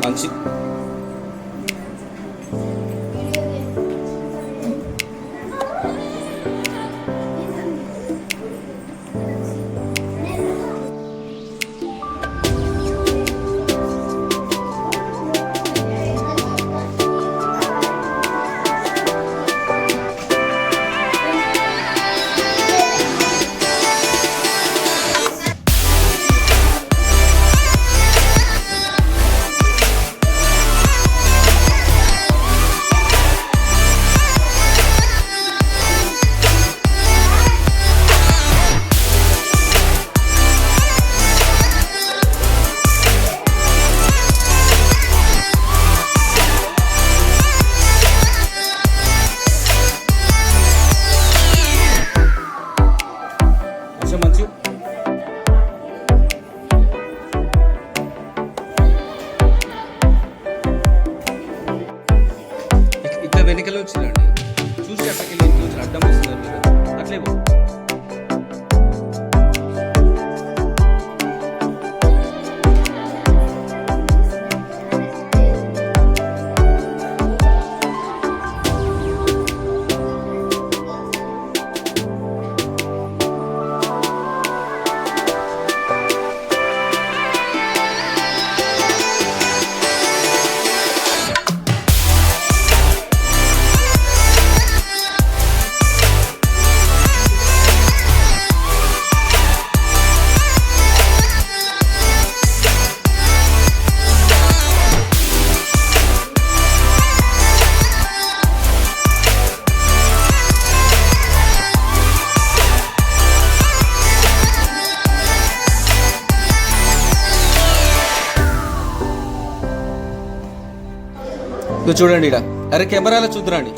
난 지, మంచిగా మంచి. ఇక- ఇక్కడ వెనకల వచ్చిందండి. చూసి అక్కడికి వెళ్ళి ఇంటికి వచ్చి అడ్డం వస్తున్నారు మీరు అట్లే చూడండి ఇక్కడ అరే కెమెరాలో చూద్దురండి.